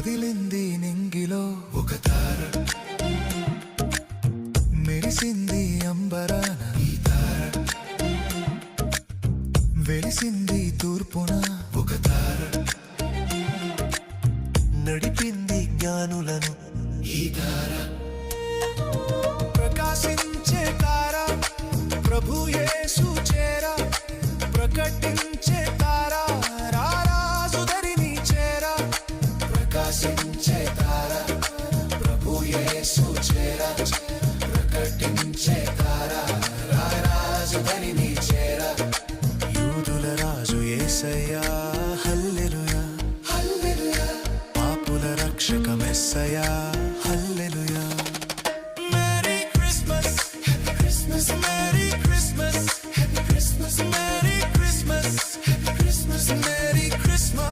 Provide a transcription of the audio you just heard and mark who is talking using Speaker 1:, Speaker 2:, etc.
Speaker 1: కదిలింది నింగిలో ఒక తార. మెరిసింది అంబరాన తార. వెలిసింది తూర్పున ఒక
Speaker 2: తార. నడిపింది జ్ఞానులను ఈ తార.
Speaker 1: ప్రకాశించే తార ప్రభు యేసు చేర ప్రకాశించే తార ప్రభు యేసు చేర. ప్రకటించే తార. రారాజుదని నీ చేర. యూదుల రాజు ఏసయ్యా హల్లెలుయా. హల్లెలుయా. పాపుల రక్షక మెస్సయా